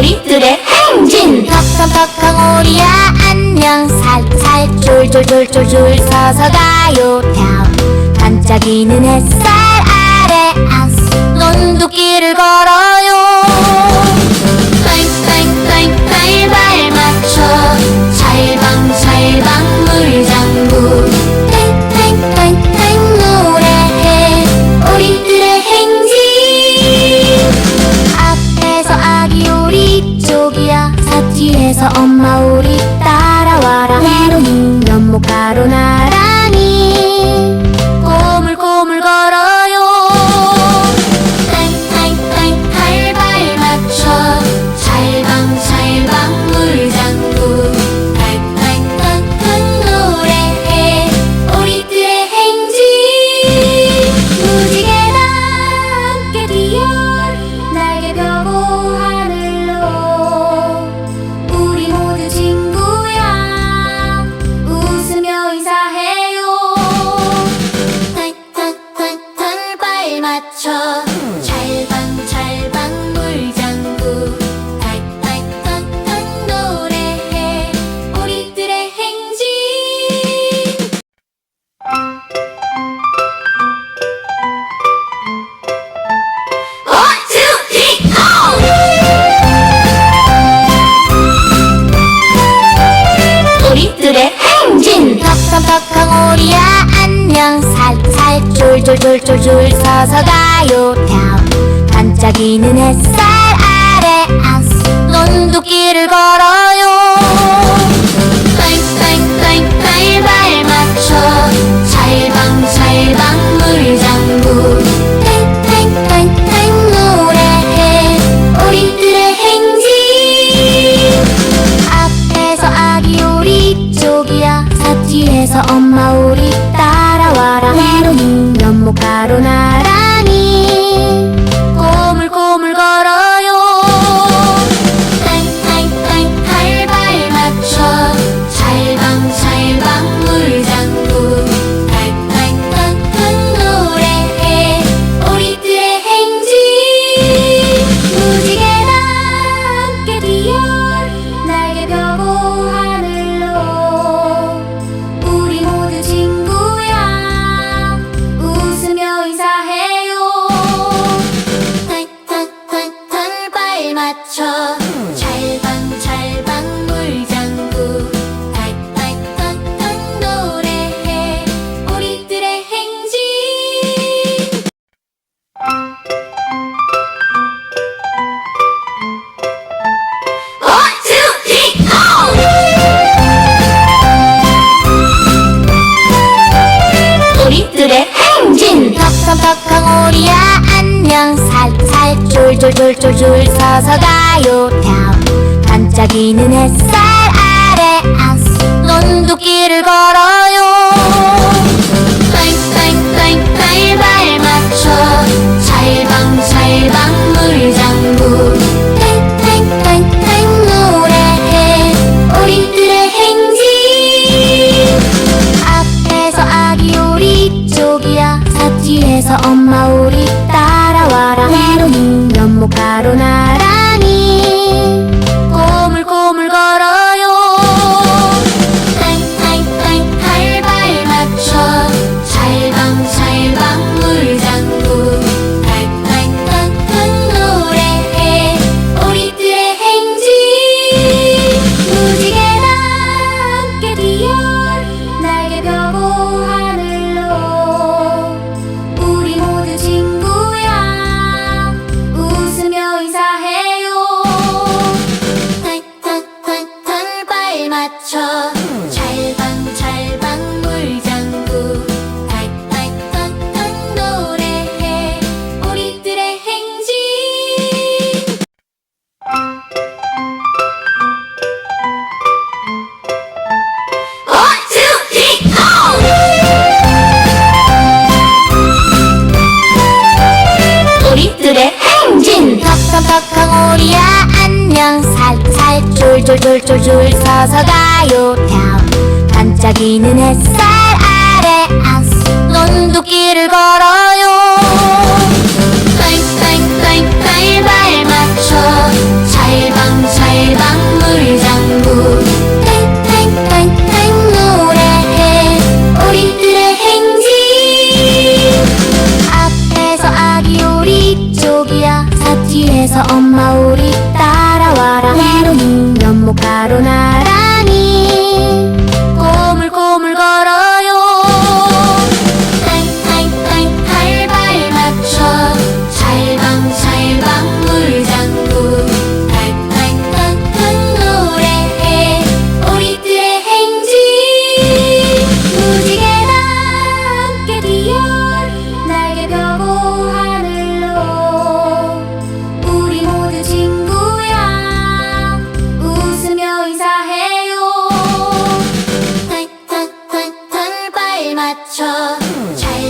오리들의 행진. 덕성덕성 오리야 안녕. 살살 줄줄줄줄줄 서서 가요. 펴 반짝이는 햇살 아래 맞춰. 찰방찰방 물장구. 탁탁탁탁 노래해. 우리들의 행진. 원투3 고! 우리들의 행진. 덕성덕성 오리야. 그냥 살살 줄줄줄줄줄 서서 가요. 편 반짝이는 햇살 아래 안스 논두길을 걸어 맞춰. 졸졸졸졸 서서 가요. 펴 반짝이는 햇살 아래 もカロナーラ 맞춰. 찰방찰방 물장구. 깍깍깍깍 노래해. 우리들의 행진. 원투3 고! 우리들의 행진. 덕성덕성 오리야. 졸졸졸 졸 서서 가요. 펴 반짝이는 햇살. llegaron a 맞춰. 잘